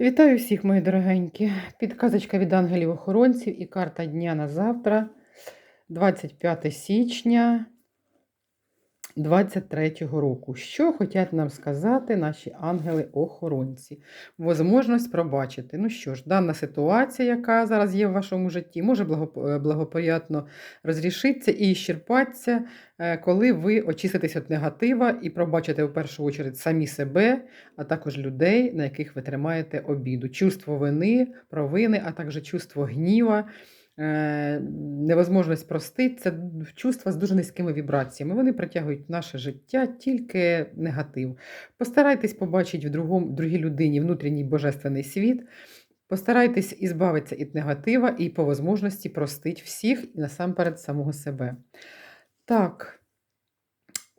Вітаю всіх, мої дорогенькі. Підказочка від ангелів-охоронців і карта дня на завтра, 25 січня 23-го року. Що хочуть нам сказати наші ангели-охоронці? Возможність пробачити. Ну що ж, дана ситуація, яка зараз є в вашому житті, може е, благоприятно розрішитися і щерпатися, е, коли ви очиститесь від негатива і пробачите в першу чергу самі себе, а також людей, на яких ви тримаєте обіду. Чувство вини, провини, а також чувство гніва, невозможність простити це чувства з дуже низькими вібраціями. Вони притягують наше життя тільки негатив. Постарайтесь побачити в другому, другій людині внутрішній божественний світ. Постарайтесь ізбавитися від негатива і по можливості простити всіх і насамперед самого себе. Так.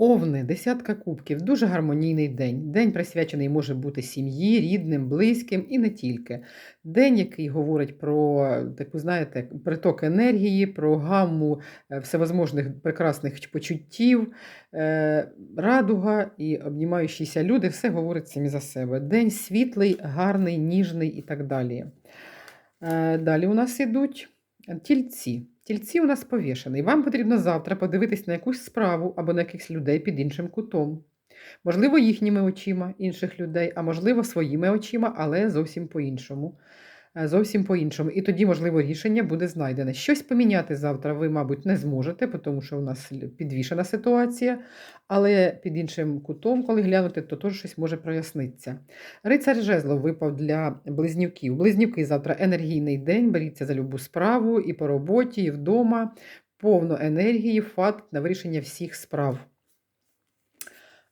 Овни, десятка кубків, дуже гармонійний день. День присвячений може бути сім'ї, рідним, близьким і не тільки. День, який говорить про таку, знаєте, приток енергії, про гамму е, всевозможних прекрасних почуттів, е, радуга і обнімаючіся люди, все говорить самі за себе. День світлий, гарний, ніжний і так далі. Е, Далі у нас ідуть тільці. Тільці у нас повішений. Вам потрібно завтра подивитись на якусь справу або на якихось людей під іншим кутом. Можливо, їхніми очима інших людей, а можливо, своїми очима, але зовсім по-іншому. Е, Зовсім по-іншому. І тоді, можливо, рішення буде знайдене. Щось поміняти завтра ви, мабуть, не зможете, тому що у нас підвішена ситуація. Але під іншим кутом, коли глянути, то теж щось може прояснитися. Рицар жезлов випав для близнюків. Близнюки завтра енергійний день, беріться за любу справу і по роботі, і вдома. Повно енергії, факт на вирішення всіх справ.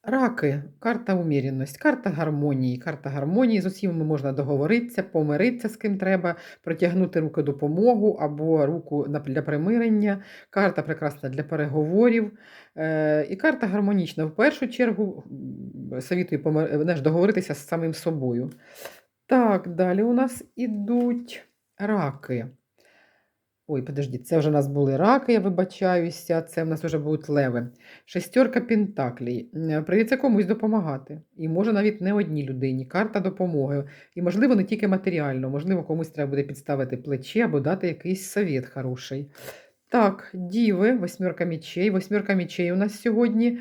Раки, карта уміряність, карта гармонії. Карта гармонії з усіма можна договоритися, помиритися з ким треба, протягнути руку допомогу або руку для примирення. Карта прекрасна для переговорів. Е, і карта гармонічна. В першу чергу совітую помир- договоритися з самим собою. Так, далі у нас ідуть раки. Ой, подождіть, це вже у нас були раки, я вибачаюся, це в нас вже будуть леви. Шестерка пентаклей. М, Прийдеться комусь допомагати. І може навіть не одній людині. Карта допомоги. І, можливо, не тільки матеріально, можливо, комусь треба буде підставити плече або дати якийсь совет хороший. Так, діви, восьмерка мічей. Восьмерка мічей у нас сьогодні.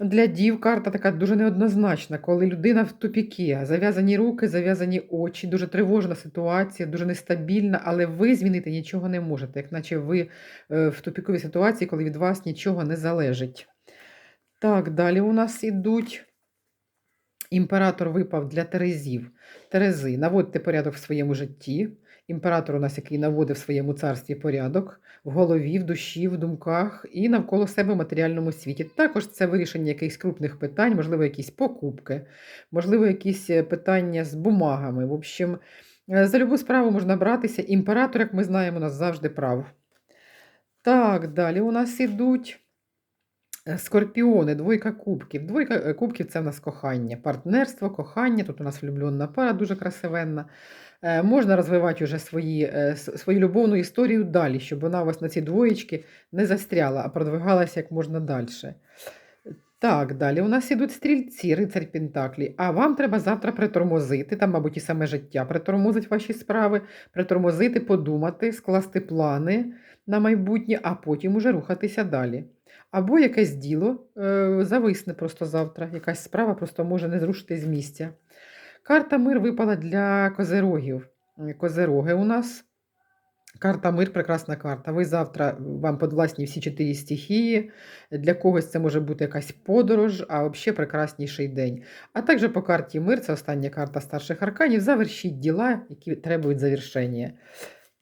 Для дів карта така дуже неоднозначна, коли людина в тупікі, зав'язані руки, зав'язані очі, дуже тривожна ситуація, дуже нестабільна, але ви змінити нічого не можете, як наче ви е, в тупіковій ситуації, коли від вас нічого не залежить. Так, далі у нас ідуть. Імператор випав для Терезів. Терези, наводьте порядок в своєму житті. Імператор у нас, який наводив в своєму царстві порядок в голові, в душі, в думках і навколо себе в матеріальному світі. Також це вирішення якихось крупних питань, можливо, якісь покупки, можливо, якісь е, питання з бумагами. В общем, е, за любу справу можна братися. Імператор, як ми знаємо, у нас завжди прав. Так, далі у нас ідуть. Е, Скорпіони, двойка кубків. Двойка е, кубків це в нас кохання, партнерство, кохання. Тут у нас влюблена пара дуже красивенна. Е, Можна розвивати вже свої, свою любовну історію далі, щоб вона у вас на ці двоєчки не застряла, а продвигалася як можна далі. Так, далі у нас ідуть стрільці, рицарь Пентаклі. А вам треба завтра притормозити, там, мабуть, і саме життя притормозить ваші справи, притормозити, подумати, скласти плани на майбутнє, а потім уже рухатися далі. Або якесь діло е, зависне просто завтра, якась справа просто може не зрушити з місця. Карта мир випала для козерогів. Е, Козероги у нас. Карта мир прекрасна карта. Ви завтра вам подвласні всі чотири стихії. Для когось це може бути якась подорож, а взагалі прекрасніший день. А також по карті мир, це остання карта старших арканів, завершіть діла, які требують завершення.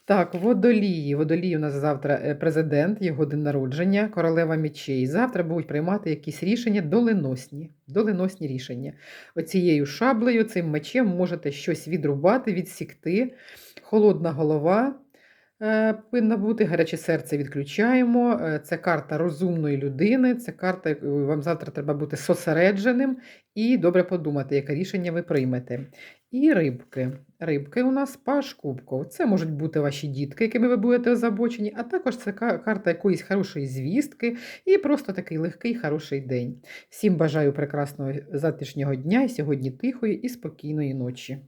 Так, водолії. Водолії у нас завтра е, президент, його день народження, королева мечей. Завтра будуть приймати якісь рішення доленосні. Доленосні рішення. Оцією шаблею, цим мечем можете щось відрубати, відсікти. Холодна голова повинна бути, гаряче серце відключаємо. Е, Це карта розумної людини, це карта, вам завтра треба бути зосередженим і добре подумати, яке рішення ви приймете. І рибки. Рибки у нас паш кубков. Це можуть бути ваші дітки, якими ви будете озабочені, а також це карта якоїсь хорошої звістки і просто такий легкий, хороший день. Всім бажаю прекрасного завтрашнього дня і сьогодні тихої і спокійної ночі.